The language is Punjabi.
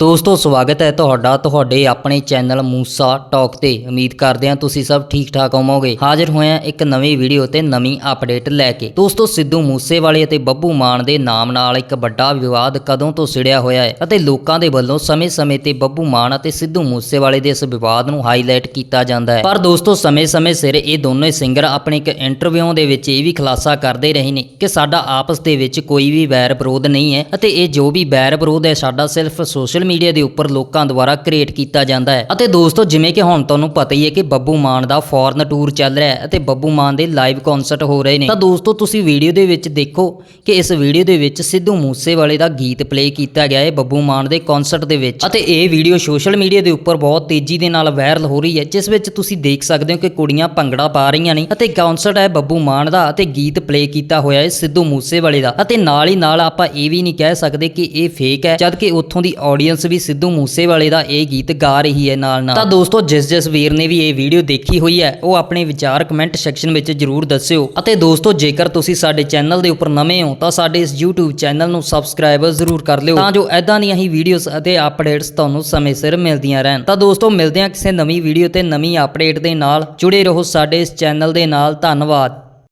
ਦੋਸਤੋ, ਸਵਾਗਤ ਹੈ ਤੁਹਾਡਾ, ਤੁਹਾਡੇ ਆਪਣੇ ਚੈਨਲ ਮੂਸਾ ਟਾਕ ਤੇ। ਉਮੀਦ ਕਰਦੇ ਹਾਂ ਤੁਸੀਂ ਸਭ ਠੀਕ ਠਾਕ ਹੋਵੋਗੇ। ਹਾਜ਼ਰ ਹੋਇਆ ਇੱਕ ਨਵੀਂ ਵੀਡੀਓ ਤੇ ਨਵੀਂ ਅਪਡੇਟ ਲੈ ਕੇ। ਦੋਸਤੋ, ਸਿੱਧੂ ਮੂਸੇਵਾਲੇ ਅਤੇ ਬੱਬੂ ਮਾਨ ਦੇ ਨਾਮ ਨਾਲ ਇੱਕ ਵੱਡਾ ਵਿਵਾਦ ਕਦੋਂ ਤੋਂ ਸਿੜਿਆ ਹੋਇਆ ਹੈ ਅਤੇ ਲੋਕਾਂ ਦੇ ਵੱਲੋਂ ਸਮੇਂ-ਸਮੇਂ ਤੇ ਬੱਬੂ ਮਾਨ ਅਤੇ ਸਿੱਧੂ ਮੂਸੇਵਾਲੇ ਦੇ ਇਸ ਵਿਵਾਦ ਨੂੰ ਹਾਈਲਾਈਟ ਕੀਤਾ ਜਾਂਦਾ ਹੈ। ਪਰ ਦੋਸਤੋ, ਸਮੇਂ-ਸਮੇਂ ਸਿਰ ਇਹ ਦੋਨੋਂ ਸਿੰਗਰ ਆਪਣੇ ਇੱਕ ਇੰਟਰਵਿਊ ਦੇ ਵਿੱਚ ਇਹ ਵੀ ਖੁਲਾਸਾ ਕਰਦੇ ਰਹੇ ਨੇ ਕਿ ਸਾਡਾ ਆਪਸ ਦੇ ਵਿੱਚ ਕੋਈ ਵੀ ਵੈਰ ਵਿਰੋਧ ਨਹੀਂ ਹੈ ਅਤੇ ਇਹ ਜੋ ਵੀ ਵੈਰ ਵਿਰੋਧ ਹੈ, ਸਾਡਾ ਸਿਰਫ ਸੋਸ਼ਲ ਮੀਡੀਆ ਦੇ ਉੱਪਰ ਲੋਕਾਂ ਦੁਆਰਾ ਕ੍ਰੀਏਟ ਕੀਤਾ ਜਾਂਦਾ ਹੈ। ਅਤੇ ਦੋਸਤੋ, ਜਿਵੇਂ ਕਿ ਹੁਣ ਤੁਹਾਨੂੰ ਪਤਾ ਹੀ ਹੈ ਕਿ ਬੱਬੂ ਮਾਨ ਦਾ ਫੋਰਨ ਟੂਰ ਚੱਲ ਰਿਹਾ ਹੈ ਅਤੇ ਬੱਬੂ ਮਾਨ ਦੇ ਲਾਈਵ ਕਨਸਰਟ ਹੋ ਰਹੇ ਨੇ। ਤਾਂ ਦੋਸਤੋ, ਤੁਸੀਂ ਵੀਡੀਓ ਦੇ ਵਿੱਚ ਦੇਖੋ ਕਿ ਇਸ ਵੀਡੀਓ ਦੇ ਵਿੱਚ ਸਿੱਧੂ ਮੂਸੇਵਾਲੇ ਦਾ ਗੀਤ ਪਲੇ ਕੀਤਾ ਗਿਆ ਹੈ ਬੱਬੂ ਮਾਨ ਦੇ ਕਨਸਰਟ ਦੇ ਵਿੱਚ। ਅਤੇ ਇਹ ਵੀਡੀਓ ਸੋਸ਼ਲ ਮੀਡੀਆ ਦੇ ਉੱਪਰ ਬਹੁਤ ਤੇਜ਼ੀ ਦੇ ਨਾਲ ਵਾਇਰਲ ਹੋ ਰਹੀ ਹੈ, ਜਿਸ ਵਿੱਚ ਤੁਸੀਂ ਦੇਖ ਸਕਦੇ ਹੋ ਕਿ ਕੁੜੀਆਂ ਭੰਗੜਾ ਪਾ ਰਹੀਆਂ ਨੇ ਅਤੇ ਕਨਸਰਟ ਹੈ ਬੱਬੂ ਮਾਨ ਦਾ ਅਤੇ ਗੀਤ ਪਲੇ ਕੀਤਾ ਹੋਇਆ ਹੈ ਸਿੱਧੂ ਮੂਸੇਵਾਲੇ ਦਾ। ਅਤੇ ਨਾਲ ਹੀ ਨਾਲ ਆਪਾਂ ਇਹ ਵੀ ਨਹੀਂ ਕਹਿ ਸਕਦੇ ਕਿ ਇਹ ਫੇਕ ਹੈ ਜਦ ਕਿ ਉੱਥੋਂ ਦੀ ਆਡੀਅנס ਵੀ ਸਿੱਧੂ ਮੂਸੇਵਾਲੇ ਦਾ ਇਹ ਗੀਤ ਗਾ ਰਹੀ ਹੈ ਨਾਲ ਨਾਲ। ਤਾਂ ਦੋਸਤੋ, ਜਿਸ ਜਿਸ ਵੀਰ ਨੇ ਵੀ ਇਹ ਵੀਡੀਓ ਦੇਖੀ ਹੋਈ ਹੈ, ਉਹ ਆਪਣੇ ਵਿਚਾਰ ਕਮੈਂਟ ਸੈਕਸ਼ਨ ਵਿੱਚ ਜਰੂਰ ਦੱਸਿਓ। ਅਤੇ ਦੋਸਤੋ, ਜੇਕਰ ਤੁਸੀਂ ਸਾਡੇ ਚੈਨਲ ਦੇ ਉੱਪਰ ਨਵੇਂ ਹੋ, ਤਾਂ ਸਾਡੇ ਇਸ YouTube ਚੈਨਲ ਨੂੰ ਸਬਸਕ੍ਰਾਈਬ ਜ਼ਰੂਰ ਕਰ ਲਿਓ, ਤਾਂ ਜੋ ਐਦਾਂ ਦੀਆਂ ਹੀ ਵੀਡੀਓਜ਼ ਅਤੇ ਅਪਡੇਟਸ ਤੁਹਾਨੂੰ ਸਮੇਂ ਸਿਰ ਮਿਲਦੀਆਂ ਰਹਿਣ। ਤਾਂ ਦੋਸਤੋ, ਮਿਲਦੇ ਹਾਂ ਕਿਸੇ ਨਵੀਂ ਵੀਡੀਓ ਤੇ ਨਵੀਂ ਅਪਡੇਟ ਦੇ ਨਾਲ। ਜੁੜੇ ਰਹੋ ਸਾਡੇ ਇਸ ਚੈਨਲ ਦੇ ਨਾਲ। ਧੰਨਵਾਦ।